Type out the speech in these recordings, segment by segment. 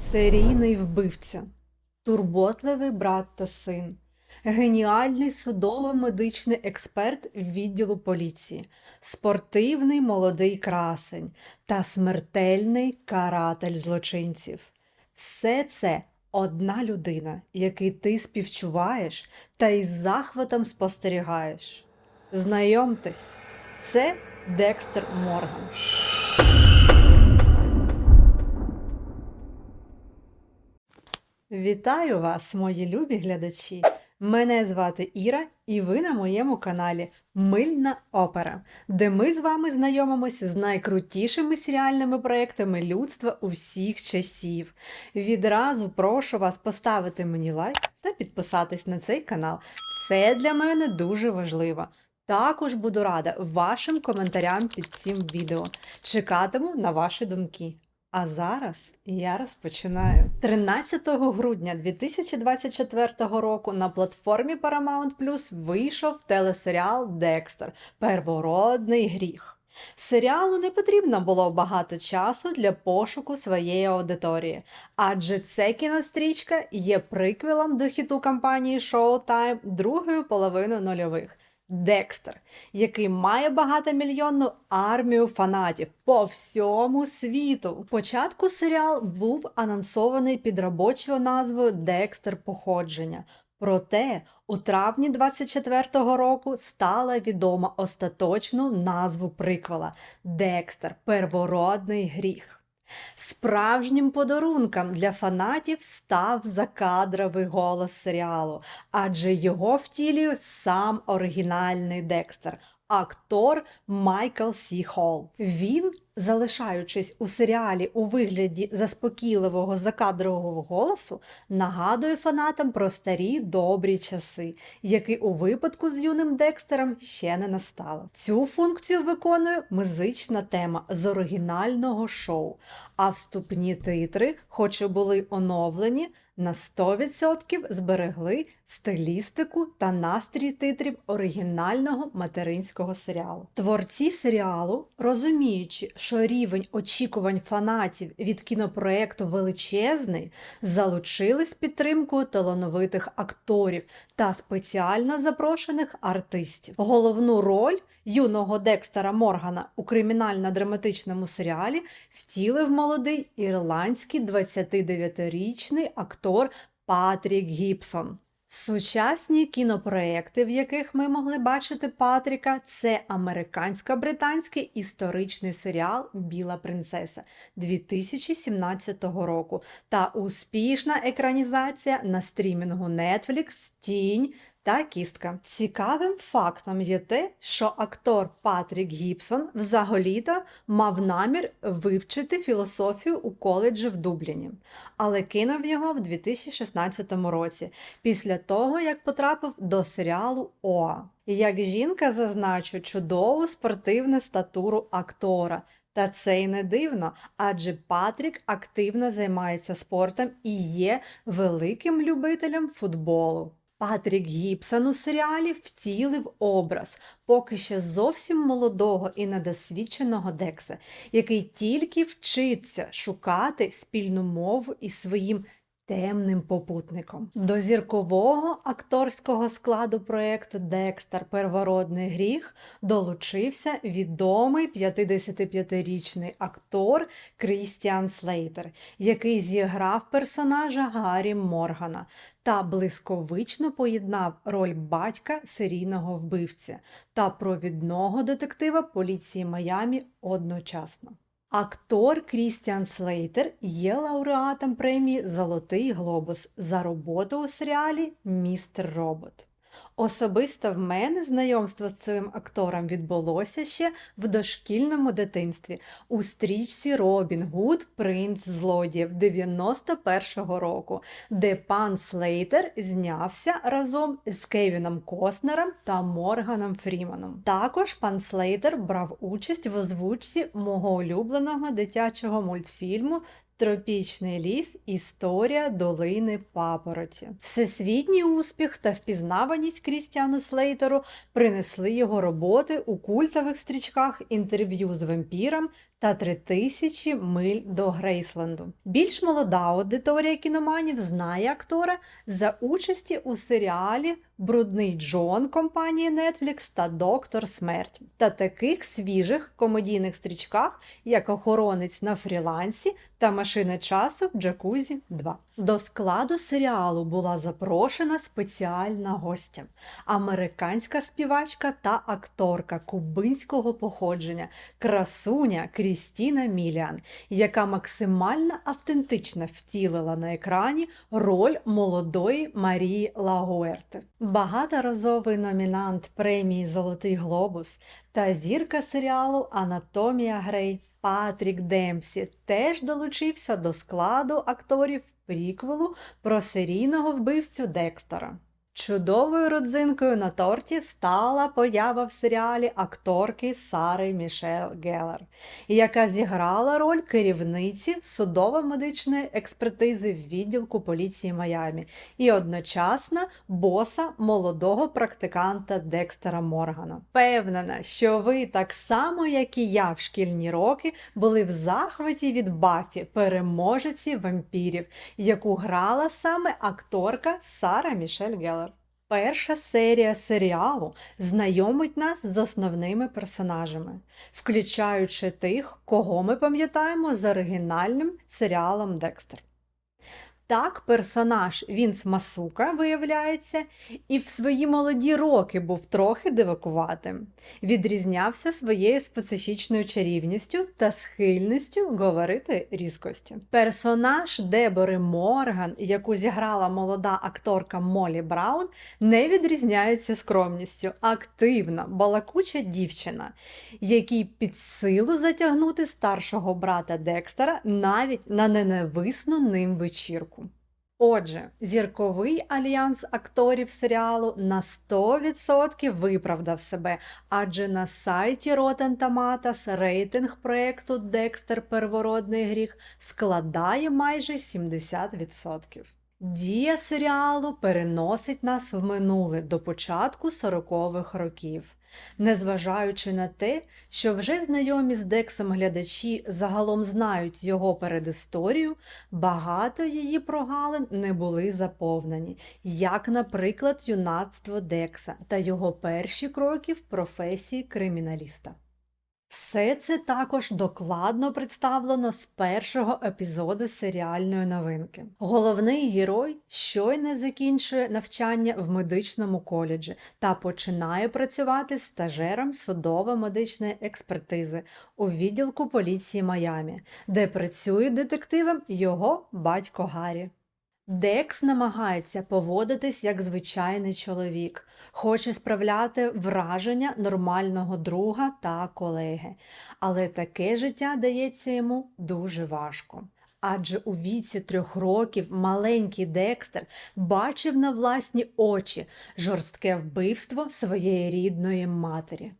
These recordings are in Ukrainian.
серійний вбивця, турботливий брат та син, геніальний судово-медичний експерт відділу поліції, спортивний молодий красень та смертельний каратель злочинців. Все це одна людина, який ти співчуваєш та із захватом спостерігаєш. Знайомтесь, це Декстер Морган. Вітаю вас, мої любі глядачі! Мене звати Іра, і ви на моєму каналі Мильна Опера, де ми з вами знайомимося з найкрутішими серіальними проектами людства усіх часів. Відразу прошу вас поставити мені лайк та підписатись на цей канал. Це для мене дуже важливо. Також буду рада вашим коментарям під цим відео. Чекатиму на ваші думки. А зараз я розпочинаю. 13 грудня 2024 року на платформі Paramount Plus вийшов телесеріал Декстер Первородний гріх. Серіалу не потрібно було багато часу для пошуку своєї аудиторії, адже це кінострічка є приквелом до хіту компанії Showtime другої половини нульових. Декстер, який має багатомільйонну армію фанатів по всьому світу. Спочатку серіал був анонсований під робочою назвою Декстер Походження. Проте у травні 24-го року стала відома остаточну назву приквела Декстер Первородний гріх. Справжнім подарунком для фанатів став закадровий голос серіалу, адже його втілює сам оригінальний Декстер, актор Майкл Сі Холл. Він, залишаючись у серіалі у вигляді заспокійливого закадрового голосу, нагадує фанатам про старі добрі часи, які у випадку з юним Декстером ще не настало. Цю функцію виконує музична тема з оригінального шоу, а вступні титри, хоч і були оновлені, на 100% зберегли стилістику та настрій титрів оригінального материнського серіалу. Творці серіалу, розуміючи, що рівень очікувань фанатів від кінопроекту величезний, залучились підтримкою талановитих акторів та спеціально запрошених артистів. Головну роль юного Декстера Моргана у кримінально-драматичному серіалі втілив молодий ірландський 29-річний актор Патрік Гібсон. Сучасні кінопроекти, в яких ми могли бачити Патріка, це американсько-британський історичний серіал Біла принцеса 2017 року. Та успішна екранізація на стрімінгу Netflix Тінь та кістка. Цікавим фактом є те, що актор Патрік Гібсон взагалі-то мав намір вивчити філософію у коледжі в Дубліні, але кинув його в 2016 році, після того як потрапив до серіалу ОА. Як жінка зазначу чудову спортивну статуру актора. Та це й не дивно, адже Патрік активно займається спортом і є великим любителем футболу. Патрік Гібсон у серіалі втілив образ поки ще зовсім молодого і недосвідченого Декса, який тільки вчиться шукати спільну мову із своїм темним попутником. До зіркового акторського складу проєкту Декстер Первородний гріх долучився відомий 55-річний актор Крістіан Слейтер, який зіграв персонажа Гаррі Моргана та блисковично поєднав роль батька серійного вбивця та провідного детектива поліції Майамі одночасно. Актор Крістіан Слейтер є лауреатом премії Золотий Глобус за роботу у серіалі Містер Робот. Особисто в мене знайомство з цим актором відбулося ще в дошкільному дитинстві у стрічці Робін Гуд Принц злодіїв 91-го року, де пан Слейтер знявся разом з Кевіном Коснером та Морганом Фріманом. Також пан Слейтер брав участь в озвучці мого улюбленого дитячого мультфільму Тропічний ліс Історія долини папороті. Всесвітній успіх та впізнаваність Крістіану Слейтеру принесли його роботи у культових стрічках інтерв'ю з вампіром та 3000 миль до Грейсленду. Більш молода аудиторія кіноманів знає актора за участі у серіалі Брудний Джон компанії Netflix та Доктор Смерть та таких свіжих комедійних стрічках, як Охоронець на фрілансі та Машина часу в Джакузі 2. До складу серіалу була запрошена спеціальна гостя американська співачка та акторка кубинського походження, красуня Крістіна Міліан, яка максимально автентично втілила на екрані роль молодої Марії Лагуерти. Багаторазовий номінант премії Золотий Глобус та зірка серіалу Анатомія Грей Патрік Демпсі теж долучився до складу акторів приквелу про серійного вбивцю Декстера. Чудовою родзинкою на торті стала поява в серіалі акторки Сари Мішель Геллер, яка зіграла роль керівниці судово-медичної експертизи в відділку поліції Майамі і одночасно боса молодого практиканта Декстера Моргана. Певнена, що ви так само, як і я в шкільні роки, були в захваті від Бафі, переможеці вампірів, яку грала саме акторка Сара Мішель Геллер. Перша серія серіалу знайомить нас з основними персонажами, включаючи тих, кого ми пам'ятаємо з оригінальним серіалом Декстер. Так, персонаж Вінс Масука, виявляється, і в свої молоді роки був трохи дивакуватим. Відрізнявся своєю специфічною чарівністю та схильністю говорити різкості. Персонаж Дебори Морган, яку зіграла молода акторка Молі Браун, не відрізняється скромністю, активна, балакуча дівчина, якій під силу затягнути старшого брата Декстера навіть на ненависну ним вечірку. Отже, зірковий альянс акторів серіалу на 100% виправдав себе, адже на сайті Rotten Tomatoes рейтинг проєкту Декстер Первородний гріх складає майже 70%. Дія серіалу переносить нас в минуле до початку 40-х років. Незважаючи на те, що вже знайомі з Дексом глядачі загалом знають його передісторію, багато її прогалин не були заповнені, як, наприклад, юнацтво Декса та його перші кроки в професії криміналіста. Все це також докладно представлено з першого епізоду серіальної новинки. Головний герой щойно закінчує навчання в медичному коледжі та починає працювати стажером судово-медичної експертизи у відділку поліції Майамі, де працює детективом його батько Гаррі. Декс намагається поводитись як звичайний чоловік, хоче справляти враження нормального друга та колеги, але таке життя дається йому дуже важко. Адже у віці трьох років маленький Декстер бачив на власні очі жорстке вбивство своєї рідної матері.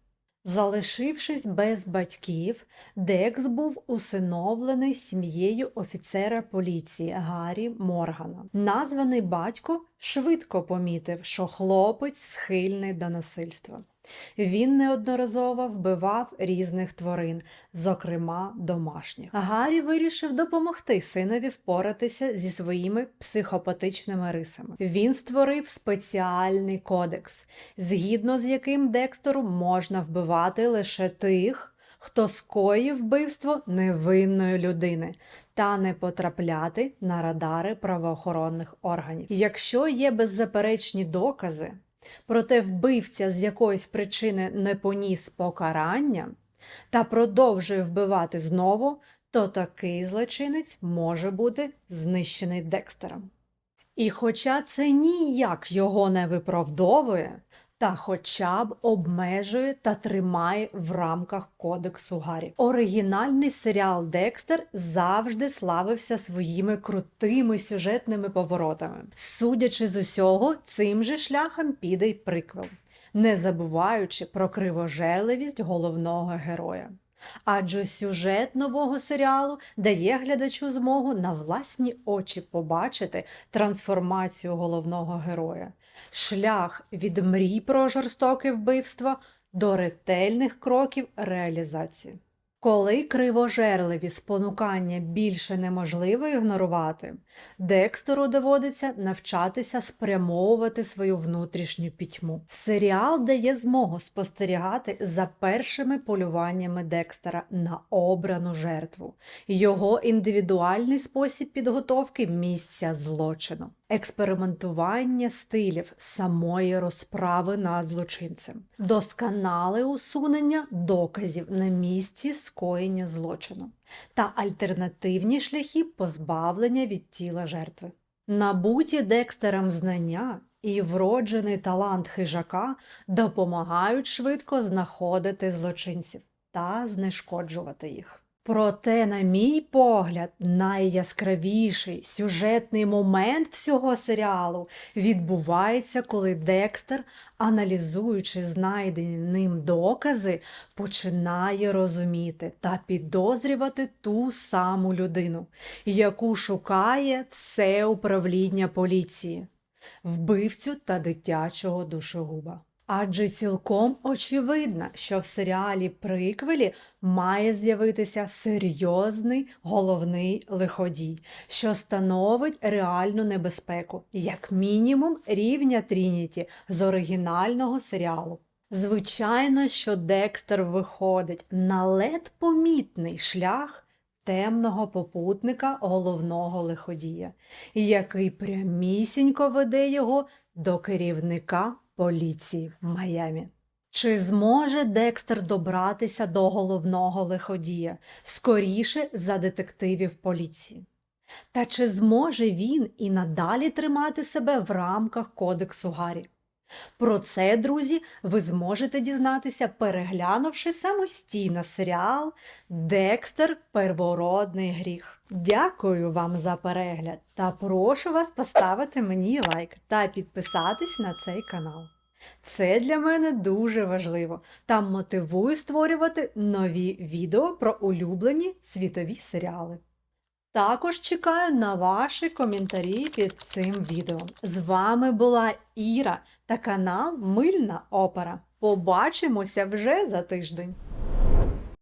Залишившись без батьків, Декс був усиновлений сім'єю офіцера поліції Гаррі Моргана. Названий батько швидко помітив, що хлопець схильний до насильства. Він неодноразово вбивав різних тварин, зокрема домашніх. Гаррі вирішив допомогти синові впоратися зі своїми психопатичними рисами. Він створив спеціальний кодекс, згідно з яким Декстеру можна вбивати лише тих, хто скоїв вбивство невинної людини. Та не потрапляти на радари правоохоронних органів. Якщо є беззаперечні докази, проте вбивця з якоїсь причини не поніс покарання та продовжує вбивати знову, то такий злочинець може бути знищений Декстером. І хоча це ніяк його не виправдовує, та хоча б обмежує та тримає в рамках кодексу Гаррі. Оригінальний серіал Декстер завжди славився своїми крутими сюжетними поворотами. Судячи з усього, цим же шляхом піде й приквел, не забуваючи про кривожерливість головного героя. Адже сюжет нового серіалу дає глядачу змогу на власні очі побачити трансформацію головного героя, шлях від мрій про жорстоке вбивство до ретельних кроків реалізації. Коли кривожерливі спонукання більше неможливо ігнорувати, Декстеру доводиться навчатися спрямовувати свою внутрішню пітьму. Серіал дає змогу спостерігати за першими полюваннями Декстера на обрану жертву, його індивідуальний спосіб підготовки місця злочину, експериментування стилів самої розправи над злочинцем, досконале усунення доказів на місці скоєння злочину та альтернативні шляхи позбавлення від тіла жертви. Набуті Декстером знання і вроджений талант хижака допомагають швидко знаходити злочинців та знешкоджувати їх. Проте, на мій погляд, найяскравіший сюжетний момент всього серіалу відбувається, коли Декстер, аналізуючи знайдені ним докази, починає розуміти та підозрювати ту саму людину, яку шукає все управління поліції, вбивцю та дитячого душогуба. Адже цілком очевидно, що в серіалі Приквелі має з'явитися серйозний головний лиходій, що становить реальну небезпеку, як мінімум рівня Трініті з оригінального серіалу. Звичайно, що Декстер виходить на лед помітний шлях темного попутника головного лиходія, який прямісінько веде його до керівника поліції в Майамі. Чи зможе Декстер добратися до головного лиходія скоріше за детективів поліції? Та чи зможе він і надалі тримати себе в рамках Кодексу Гаррі? Про це, друзі, ви зможете дізнатися, переглянувши самостійно серіал Декстер Первородний гріх. Дякую вам за перегляд та прошу вас поставити мені лайк та підписатись на цей канал. Це для мене дуже важливо та мотивує створювати нові відео про улюблені світові серіали. Також чекаю на ваші коментарі під цим відео. З вами була Іра та канал Мильна Опера. Побачимося вже за тиждень.